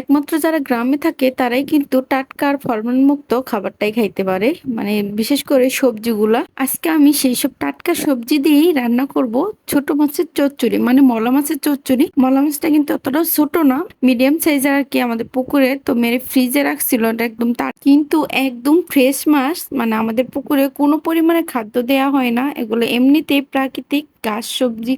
একমাত্র যারা গ্রামে থাকে, তারাই কিন্তু টাটকা আর মুক্ত খাবারটাই খাইতে পারে। মানে বিশেষ করে সবজিগুলা। আজকে আমি সেই সব টাটকা সবজি দিয়েই রান্না করব ছোট মাছের চচ্চড়ি। মানে মলা মাছের চচ্চড়ি। মলা মাছটা কিন্তু অতটা ছোট না মিডিয়াম সাইজের আর কি আমাদের পুকুরে। তো মেরে ফ্রিজে রাখছিল একদম তার কিন্তু একদম ফ্রেশ মাছ মানে আমাদের পুকুরে কোনো পরিমাণে খাদ্য দেয়া হয় না। এগুলো এমনিতেই প্রাকৃতিক গাছ সবজি।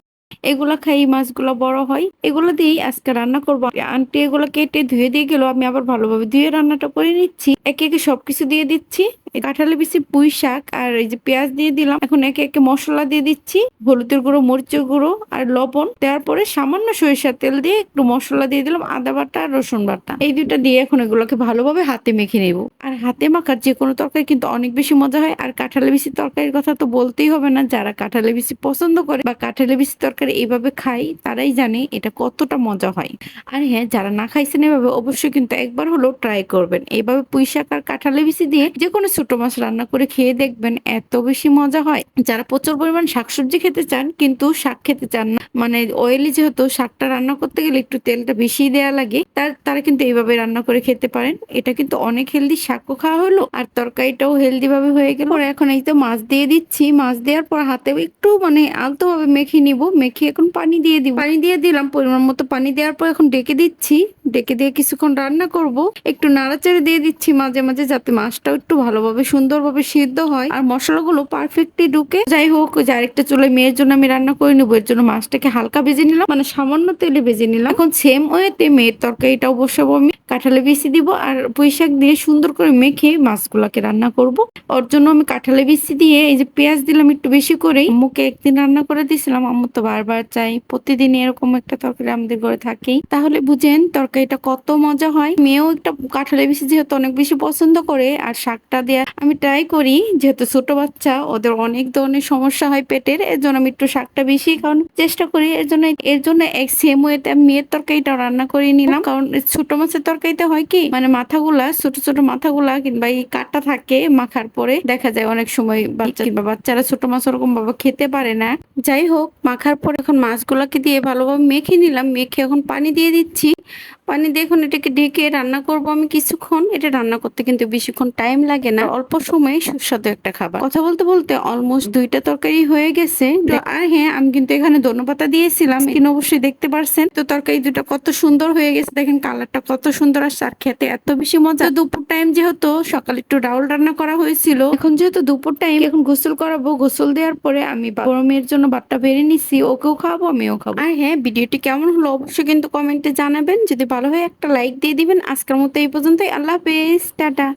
এগুলা খাই মাছগুলো বড় হয়। এগুলো দিয়েই আজকে রান্না করব। আন্টি এগুলো কেটে ধুয়ে দিয়ে গেল, আমি আবার ভালোভাবে ধুয়ে রান্নাটা করে নিচ্ছি। একে একে সবকিছু দিয়ে দিচ্ছি। কাঁঠালে বেশি পুঁই শাক আর এই যে পেঁয়াজ দিয়ে দিলাম। এখন একে একে মশলা দিয়ে দিচ্ছি, হলুদের গুঁড়ো, মরিচের গুঁড়ো আর লবণ। দেওয়ার পরে সামান্য সরিষার তেল দিয়ে একটু মশলা দিয়ে দিলাম, আদা বাটা আর রসুন বাটা। এই দুইটা দিয়ে এখন এগুলোকে ভালোভাবে হাতে মেখে নেব। আর হাতে মাখার যে কোনো তরকারি কিন্তু অনেক বেশি মজা হয়। আর কাঁঠালে বেশি তরকারির কথা তো বলতেই হবে না, যারা কাঁঠালে বেশি পছন্দ করে বা কাঁঠালে বেশি তরকারি এইভাবে খাই তারাই জানে এটা কতটা মজা হয়। আর হ্যাঁ যারা না খাইছেন এভাবে অবশ্যই কিন্তু একবার হলেও ট্রাই করবেন। এইভাবে পুঁই শাক আর কাঁঠালে বেশি দিয়ে যে কোনো ছোট মাছ রান্না করে খেয়ে দেখবেন এত বেশি মজা হয়। যারা প্রচুর পরিমাণ শাকসবজি খেতে চান কিন্তু শাক খেতে চান না। মানে অয়েলি যেহেতু শাকটা রান্না করতে গেলে একটু তেলটা বেশি দেওয়া লাগে। তার কিন্তু এইভাবে রান্না করে খেতে পারেন। এটা কিন্তু অনেক হেলদি শাকও খাওয়া হলো আর তরকারিটাও হেলদি ভাবে হয়ে গেল। পরে এখন এই তো মাছ দিয়ে দিচ্ছি। মাছ দেওয়ার পর হাতে একটু মানে আলতো ভাবে মেখে নিব। মেখে এখন পানি দিয়ে দিব। পানি দিয়ে দিলাম। পরিমাণ মতো পানি দেওয়ার পর এখন ডেকে দিচ্ছি। ডেকে দিয়ে কিছুক্ষণ রান্না করব। একটু নাড়াচাড়া দিয়ে দিচ্ছি মাঝে মাঝে যাতে মাছটাও একটু ভালোভাবে সুন্দরভাবে সিদ্ধ হয়। আর মশলাগুলো পারফেক্টলি ঢুকে যাই হোক, যে আরেকটা চুলে মেয়ের জন্য আমি রান্না করে নেব। এর জন্য মাছটাকে হালকা ভেজে নিলাম। মানে সামান্য তেলে ভেজে নিলাম। এখন সেম ওয়েতে মেয়ের তরকারিটাও বসাবো আমি কাঁঠালে বেশি দিব আর পুঁই শাক দিয়ে সুন্দর করে মেখে মাছগুলাকে রান্না করব। ওর জন্য আমি কাঁঠালে বেশি দিয়ে এই যে পেঁয়াজ দিলাম একটু বেশি করেই। আম্মুকে একদিন রান্না করে দিয়েছিলাম। আম্মু তো বারবার চাই প্রতিদিন এরকম একটা তরকারি আমাদের ঘরে থাকেই। তাহলে বুঝেন তরকারিটা কত মজা হয়। মেয়েও একটা কাঁঠালে বেশি যেহেতু অনেক বেশি পছন্দ করে আর শাকটা দিয়ে আমি ট্রাই করি। যেহেতু ছোট বাচ্চা, ওদের অনেক ধরনের সমস্যা হয় পেটের। এর জন্য আমি একটু শাকটা বেশি খাওয়ানোর চেষ্টা করি। এর জন্য এর জন্য এক সেম ওয়েতে আমি মেয়ের তরকারিটা রান্না করে নিলাম। কারণ ছোট মাছের তরকারিতে হয় কি মানে মাথাগুলা, ছোট ছোট মাথাগুলা কিংবা এই কাটা থাকে মাখার পরে দেখা যায় অনেক সময় বাচ্চা বাচ্চারা ছোট মাছ ওরকম ভাবে খেতে পারে না। যাই হোক, মাখার পর এখন মাছগুলাকে দিয়ে ভালোভাবে মেখে নিলাম, মেখে এখন পানি দিয়ে দিচ্ছি। পানি দিয়ে এখন এটাকে ঢেকে রান্না করব আমি কিছুক্ষণ। এটা রান্না করতে কিন্তু বেশিক্ষণ টাইম লাগে না, অল্প সময়ে সুস্বাদু একটা খাবার। কথা বলতে বলতে অলমোস্ট দুইটা তরকারি হয়ে গেছে। আর হ্যাঁ আমি কিন্তু এখানে ধন্যপাতা দিয়েছিলাম কিন্তু অবশ্যই দেখতে পারছেন। তো তরকারি দুটা কত সুন্দর হয়ে গেছে, দেখেন কালারটা কত সুন্দর। আসছে আর খেতে এত বেশি মজা। দুপুর টাইম যেহেতু সকালে একটু ডাউল রান্না করা হয়েছিল, এখন যেহেতু দুপুর টাইম এখন গোসল করাবো। গোসল দেওয়ার পরে আমি বড় মেয়ের জন্য বাটটা বেড়ে নিচ্ছি ওকেও খাওয়াবো, আমিও খাব। আর হ্যাঁ ভিডিওটি কেমন হলো অবশ্যই কিন্তু কমেন্টে জানাবেন। যদি ভালো হয় একটা লাইক দিয়ে দিবেন। আজকের মতো এই পর্যন্তই। আল্লাহ হাফেজ। টাটা।